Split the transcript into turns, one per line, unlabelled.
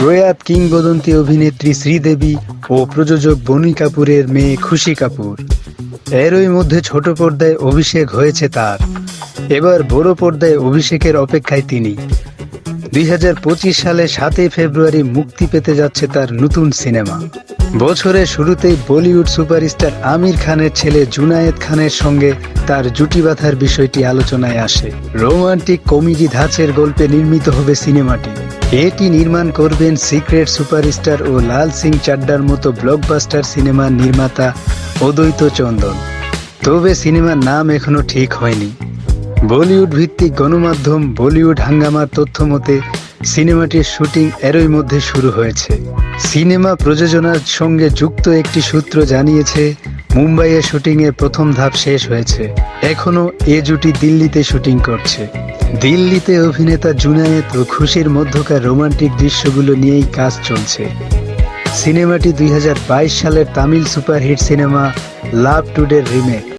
প্রয়াত কিংবদন্তি অভিনেত্রী শ্রীদেবী ও প্রযোজক বনি কাপুরের মেয়ে খুশি কাপুর। এরই মধ্যে ছোট পর্দায় অভিষেক হয়েছে তার। এবার বড় পর্দায় অভিষেকের অপেক্ষায় তিনি। দুই হাজার পঁচিশ সালে সাতই ফেব্রুয়ারি মুক্তি পেতে যাচ্ছে তার নতুন সিনেমা। বছরের শুরুতেই বলিউড সুপারস্টার আমির খানের ছেলে জুনায়েদ খানের সঙ্গে তার জুটি বাঁধার বিষয়টি আলোচনায় আসে। রোমান্টিক কমেডি ধাঁচের গল্পে নির্মিত হবে সিনেমাটি। এটি নির্মাণ করবেন সিক্রেট সুপারস্টার ও লাল সিং চাড্ডার মতো ব্লকবাস্টার সিনেমার নির্মাতা অদ্বৈত চন্দন। তবে সিনেমার নাম এখনও ঠিক হয়নি। বলিউড ভিত্তিক গণমাধ্যম বলিউড হাঙ্গামার তথ্য মতে, সিনেমাটির শুটিং এরই মধ্যে শুরু হয়েছে। সিনেমা প্রযোজনার সঙ্গে যুক্ত একটি সূত্র জানিয়েছে, মুম্বাইয়ে শুটিংয়ের প্রথম ধাপ শেষ হয়েছে। এখনও এ জুটি দিল্লিতে শুটিং করছে। দিল্লিতে অভিনেতা জুনায়েত ও খুশির মধ্যকার রোমান্টিক দৃশ্যগুলো নিয়েই কাজ চলছে। সিনেমাটি দুই হাজার বাইশ সালের তামিল সুপারহিট সিনেমা লাভ টুডের রিমেক।